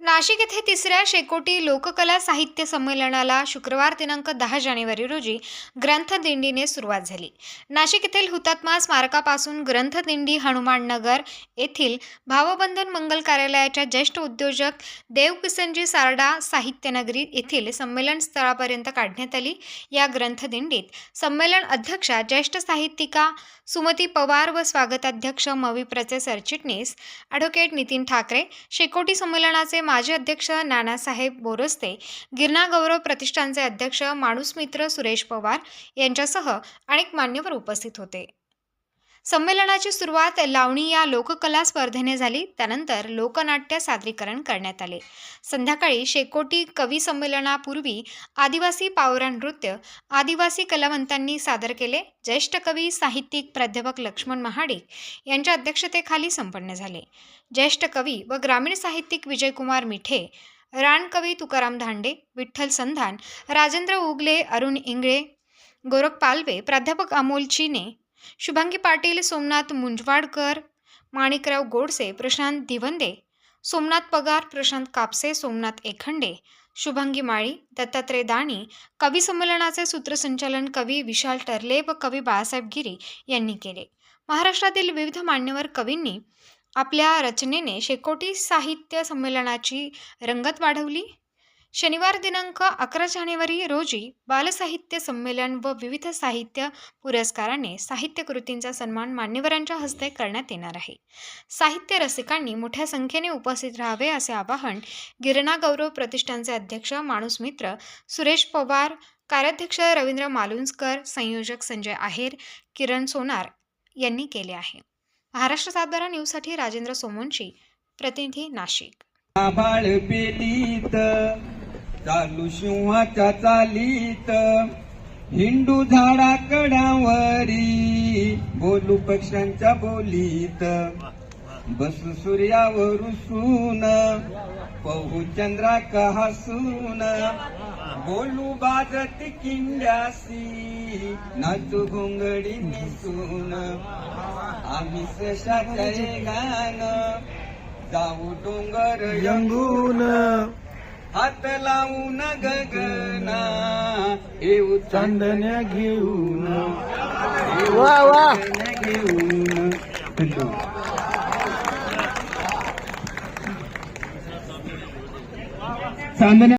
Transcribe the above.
नाशिक येथे तिसऱ्या शेकोटी लोककला साहित्य संमेलनाला शुक्रवार दिनांक दहा जानेवारी रोजी ग्रंथदिंडीने सुरुवात झाली. नाशिक येथील हुतात्मा स्मारकापासून ग्रंथदिंडी हनुमान नगर येथील भावबंधन मंगल कार्यालयाच्या ज्येष्ठ उद्योजक देवकिसनजी सारडा साहित्यनगरी येथील संमेलन स्थळापर्यंत काढण्यात आली. या ग्रंथदिंडीत संमेलन अध्यक्षा ज्येष्ठ साहित्यिका सुमती पवार व स्वागताध्यक्ष मविप्रचे सरचिटणीस ॲडव्होकेट नितीन ठाकरे शेकोटी संमेलनाचे माजी अध्यक्ष नानासाहेब बोरस्ते गिरणा गौरव प्रतिष्ठानचे अध्यक्ष माणूस मित्र सुरेश पवार यांच्यासह अनेक मान्यवर उपस्थित होते. संमेलनाची सुरुवात लावणी या लोककला स्पर्धेने झाली. त्यानंतर लोकनाट्य सादरीकरण करण्यात आले. संध्याकाळी शेकोटी कवी संमेलनापूर्वी आदिवासी पावरा नृत्य आदिवासी कलावंतांनी सादर केले. ज्येष्ठ कवी साहित्यिक प्राध्यापक लक्ष्मण महाडिक यांच्या अध्यक्षतेखाली संपन्न झाले. ज्येष्ठ कवी व ग्रामीण साहित्यिक विजयकुमार मिठे रानकवी तुकाराम धांडे विठ्ठल संधान राजेंद्र उगले अरुण इंगळे गोरख पालवे प्राध्यापक अमोल चिने शुभांगी पाटील सोमनाथ मुंजवाडकर माणिकराव गोडसे प्रशांत दिवंदे सोमनाथ पगार प्रशांत कापसे सोमनाथ एखंडे शुभांगी माळी दत्तात्रय दाणी कवी संमेलनाचे सूत्रसंचालन कवी विशाल टरले व कवी बाळासाहेब गिरी यांनी केले. महाराष्ट्रातील विविध मान्यवर कवींनी आपल्या रचनेने शेकोटी साहित्य संमेलनाची रंगत वाढवली. शनिवार दिनांक अकरा जानेवारी रोजी बालसाहित्य संमेलन व विविध साहित्य पुरस्काराने साहित्य कृतींचा सन्मान मान्यवरांच्या हस्ते करण्यात येणार आहे. साहित्य रसिकांनी मोठ्या संख्येने उपस्थित राहावे असे आवाहन गिरणा गौरव प्रतिष्ठानचे अध्यक्ष माणूस मित्र सुरेश पवार कार्याध्यक्ष रवींद्र मालुंजकर संयोजक संजय आहेर किरण सोनार यांनी केले आहे. महाराष्ट्र सातबारा न्यूजसाठी राजेंद्र सोमोंशी प्रतिनिधी नाशिक. आभाळ चालू सिंहाच्या चालीत. हिंडू झाडा कडावरी बोलू पक्ष्यांच्या बोलीत. बसू सूर्यावर सून पहू चंद्रा हसून. बोलू बाजत किंड्यासी नाचू घोंगडी निसून. आम्ही सशाचे गाणं जाऊ डोंगर यंगून. हात लावून गगना येऊ चांदण्या घेऊन. वा वा. घेऊन. चांदण्या